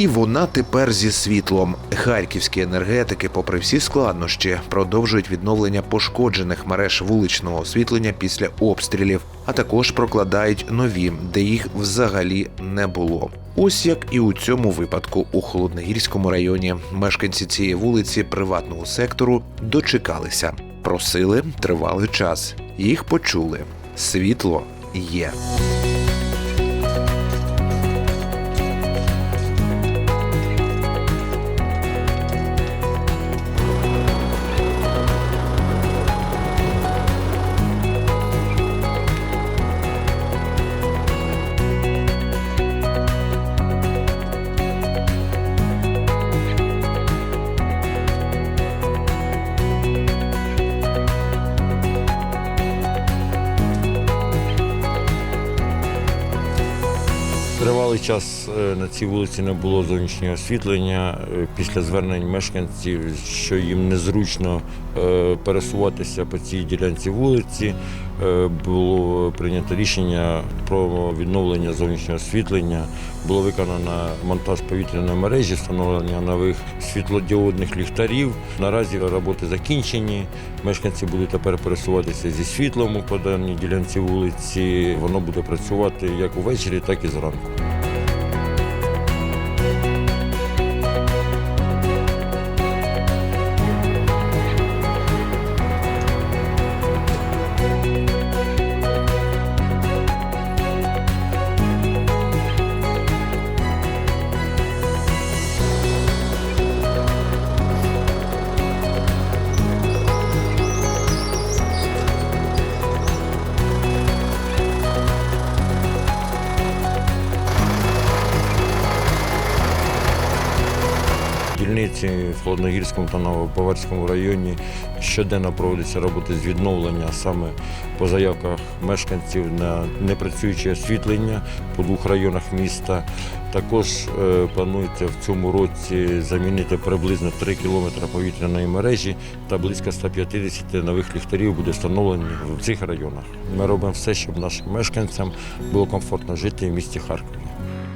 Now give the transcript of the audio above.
І вона тепер зі світлом. Харківські енергетики, попри всі складнощі, продовжують відновлення пошкоджених мереж вуличного освітлення після обстрілів, а також прокладають нові, де їх взагалі не було. Ось як і у цьому випадку у холодногірському районі мешканці цієї вулиці приватного сектору дочекалися, просили тривалий час. Їх почули. Світло є. Тривалий час е, на цій вулиці не було зовнішнього освітлення. Е, Після звернень мешканців, що їм незручно е, пересуватися по цій ділянці вулиці, було прийнято рішення про відновлення зовнішнього освітлення. Було виконано монтаж повітряної мережі, встановлення нових світлодіодних ліхтарів. Наразі роботи закінчені. Мешканці будуть тепер пересуватися зі світлом по даній ділянці вулиці. Воно буде працювати як увечері, так і зранку. Дільниці в Холодногірському та Новоповерському районі щоденно проводяться роботи з відновлення саме по заявках мешканців на непрацююче освітлення по двох районах міста. Також е, планується в цьому році замінити приблизно 3 кілометри повітряної мережі та близько 150 нових ліхтарів буде встановлені в цих районах. Ми робимо все, щоб нашим мешканцям було комфортно жити в місті Харкові.